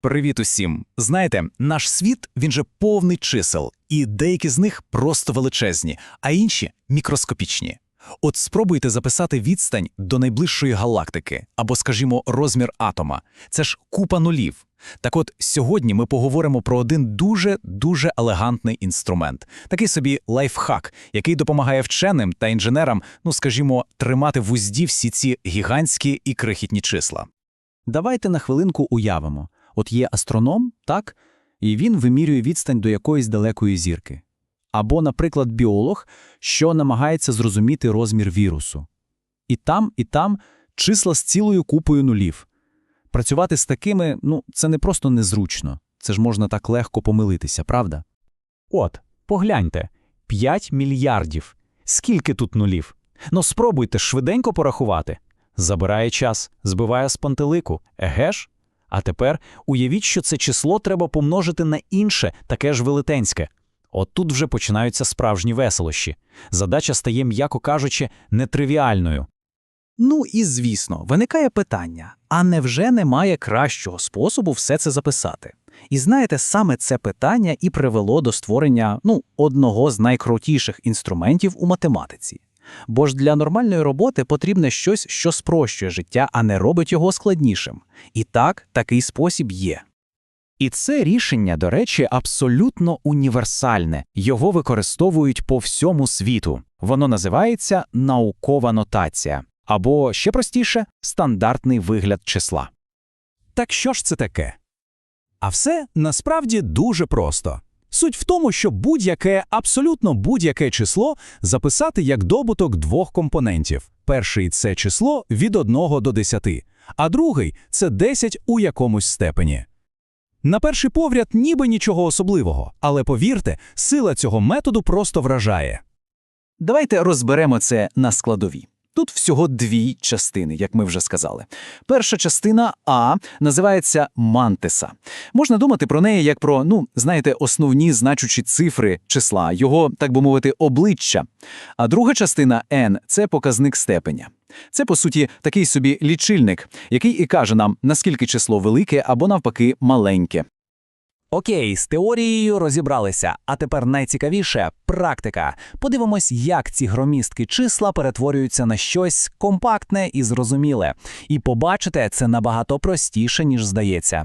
Привіт усім! Знаєте, наш світ він же повний чисел, і деякі з них просто величезні, а інші мікроскопічні. От спробуйте записати відстань до найближчої галактики або, скажімо, розмір атома. Це ж купа нулів. Так от сьогодні ми поговоримо про один дуже дуже елегантний інструмент, такий собі лайфхак, який допомагає вченим та інженерам, ну скажімо, тримати в узді всі ці гігантські і крихітні числа. Давайте на хвилинку уявимо. От є астроном, так, і він вимірює відстань до якоїсь далекої зірки. Або, наприклад, біолог, що намагається зрозуміти розмір вірусу. І там, і там числа з цілою купою нулів. Працювати з такими, ну, це не просто незручно, це ж можна так легко помилитися, правда? От, погляньте, 5 мільярдів. Скільки тут нулів? Ну спробуйте швиденько порахувати. Забирає час, збиває з пантелику, еге ж? А тепер уявіть, що це число треба помножити на інше, таке ж велетенське. От тут вже починаються справжні веселощі. Задача стає, м'яко кажучи, нетривіальною. Ну і звісно, виникає питання: а невже немає кращого способу все це записати? І знаєте, саме це питання і привело до створення ну, одного з найкрутіших інструментів у математиці. Бо ж для нормальної роботи потрібне щось, що спрощує життя, а не робить його складнішим. І так, такий спосіб є. І це рішення, до речі, абсолютно універсальне. Його використовують по всьому світу. Воно називається наукова нотація. Або, ще простіше, стандартний вигляд числа. Так що ж це таке? А все насправді дуже просто. Суть в тому, що будь-яке, абсолютно будь-яке число записати як добуток двох компонентів. Перший це число від 1 до 10, а другий це 10 у якомусь степені. На перший погляд, ніби нічого особливого, але повірте, сила цього методу просто вражає. Давайте розберемо це на складові. Тут всього дві частини, як ми вже сказали. Перша частина А називається мантиса. Можна думати про неї як про, ну, знаєте, основні значучі цифри числа, його, так би мовити, обличчя. А друга частина N – це показник степеня. Це, по суті, такий собі лічильник, який і каже нам, наскільки число велике або навпаки маленьке. Окей, з теорією розібралися. А тепер найцікавіше практика. Подивимось, як ці громісткі числа перетворюються на щось компактне і зрозуміле. І побачите, це набагато простіше, ніж здається.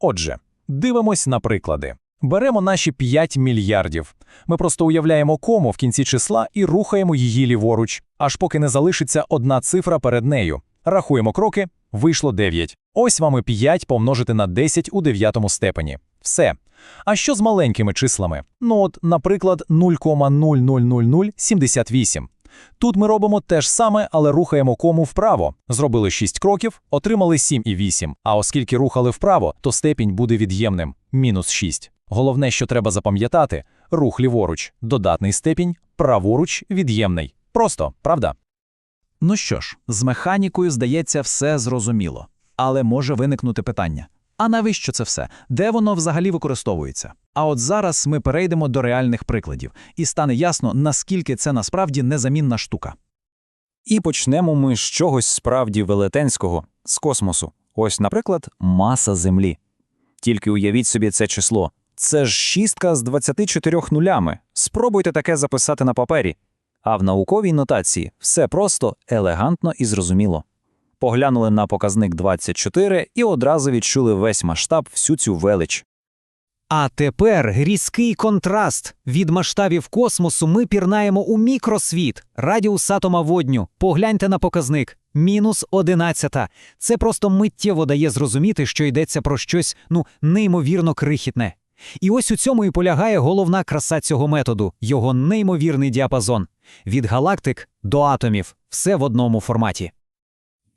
Отже, дивимось на приклади. Беремо наші 5 мільярдів. Ми просто уявляємо кому в кінці числа і рухаємо її ліворуч, аж поки не залишиться одна цифра перед нею. Рахуємо кроки, вийшло 9. Ось вам і 5 помножити на 10 у дев'ятому степені. Все. А що з маленькими числами? Ну от, наприклад, 0,00078. Тут ми робимо те ж саме, але рухаємо кому вправо. Зробили 6 кроків, отримали 7 і 8. А оскільки рухали вправо, то степінь буде від'ємним мінус 6. Головне, що треба запам'ятати рух ліворуч, додатний степінь, праворуч від'ємний. Просто, правда? Ну що ж, з механікою, здається, все зрозуміло. Але може виникнути питання. А навіщо це все? Де воно взагалі використовується? А от зараз ми перейдемо до реальних прикладів, і стане ясно, наскільки це насправді незамінна штука. І почнемо ми з чогось справді велетенського, з космосу. Ось, наприклад, маса Землі. Тільки уявіть собі це число. Це ж шістка з 24 нулями. Спробуйте таке записати на папері. А в науковій нотації все просто, елегантно і зрозуміло. Поглянули на показник 24 і одразу відчули весь масштаб всю цю велич. А тепер різкий контраст. Від масштабів космосу ми пірнаємо у мікросвіт, радіус атома водню. Погляньте на показник. Мінус одинадцята. Це просто миттєво дає зрозуміти, що йдеться про щось ну неймовірно крихітне. І ось у цьому і полягає головна краса цього методу, його неймовірний діапазон. Від галактик до атомів, все в одному форматі.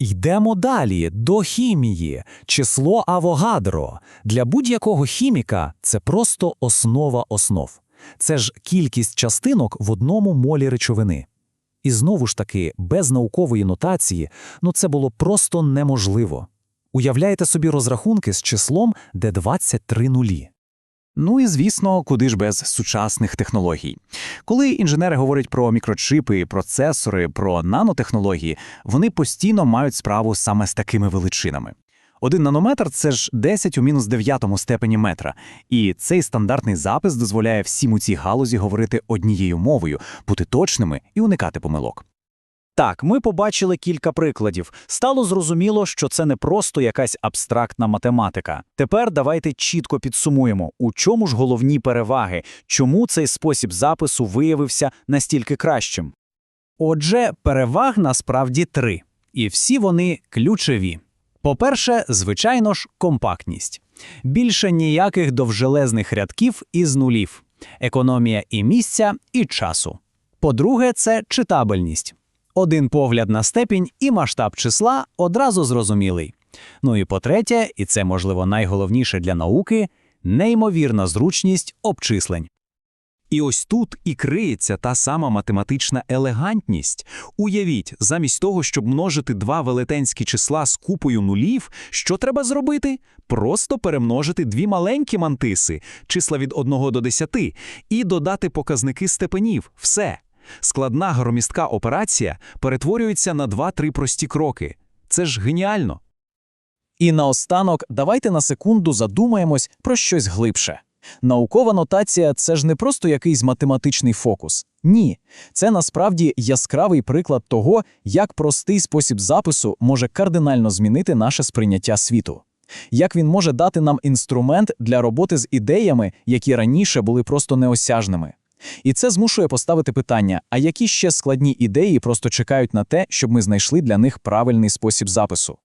Йдемо далі до хімії. Число Авогадро. Для будь-якого хіміка це просто основа основ. Це ж кількість частинок в одному молі речовини. І знову ж таки, без наукової нотації, ну це було просто неможливо. Уявляєте собі розрахунки з числом, де 23 нулі. Ну і звісно, куди ж без сучасних технологій. Коли інженери говорять про мікрочипи, процесори, про нанотехнології, вони постійно мають справу саме з такими величинами. Один нанометр це ж 10 у мінус 9 степені метра. І цей стандартний запис дозволяє всім у цій галузі говорити однією мовою, бути точними і уникати помилок. Так, ми побачили кілька прикладів. Стало зрозуміло, що це не просто якась абстрактна математика. Тепер давайте чітко підсумуємо, у чому ж головні переваги, чому цей спосіб запису виявився настільки кращим. Отже, переваг насправді три, і всі вони ключові. По-перше, звичайно ж, компактність. Більше ніяких довжелезних рядків із нулів, економія і місця, і часу. По-друге, це читабельність. Один погляд на степінь і масштаб числа одразу зрозумілий. Ну і по-третє, і це, можливо, найголовніше для науки – неймовірна зручність обчислень. І ось тут і криється та сама математична елегантність. Уявіть, замість того, щоб множити два велетенські числа з купою нулів, що треба зробити? Просто перемножити дві маленькі мантиси, числа від 1 до 10, і додати показники степенів. Все. Складна громістка операція перетворюється на 2-3 прості кроки. Це ж геніально. І наостанок давайте на секунду задумаємось про щось глибше. Наукова нотація – це ж не просто якийсь математичний фокус. Ні, це насправді яскравий приклад того, як простий спосіб запису може кардинально змінити наше сприйняття світу. Як він може дати нам інструмент для роботи з ідеями, які раніше були просто неосяжними. І це змушує поставити питання, а які ще складні ідеї просто чекають на те, щоб ми знайшли для них правильний спосіб запису.